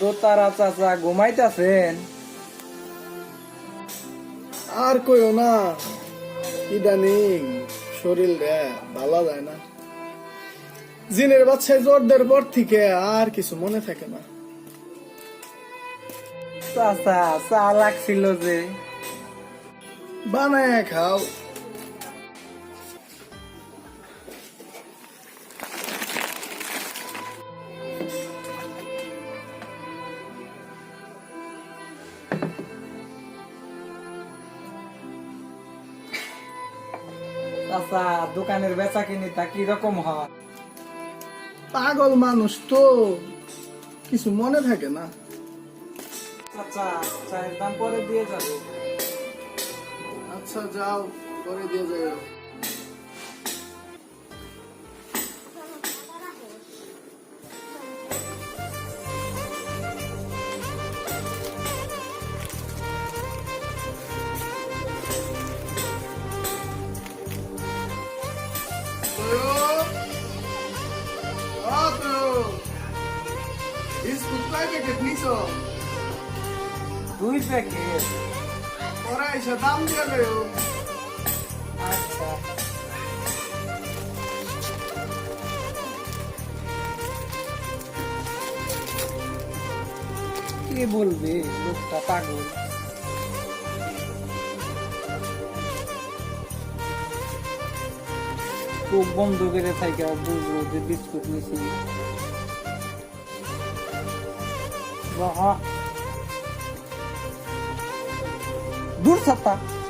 দোতারা চাচা ঘুমাইতেছেন। আর কইও না ইদানিং শরীর রে ভালো যায় না। জিনের বাচ্চায় জ্বর দেওয়ার পর থেকে আর কিছু মনে থাকে না। চাচা চা লাগছিল যে। বানায় খাও। চাচা দোকানের বেচা কিনি তা কীরকম হয়? পাগল মানুষ তো কিছু মনে থাকে না। আচ্ছা চায়ের দাম পরে দিয়ে যাবে। আচ্ছা যাও করে দিয়ে যাও প্যাকেট নিছো? দুই প্যাকেট ওরা এসে দাম লইও আচ্ছা। কে বলবে লোকটা পাগল। চোখ বন্ধ করে থাকে বুঝলো যে বিস্কুট নিছি। Bursa Park.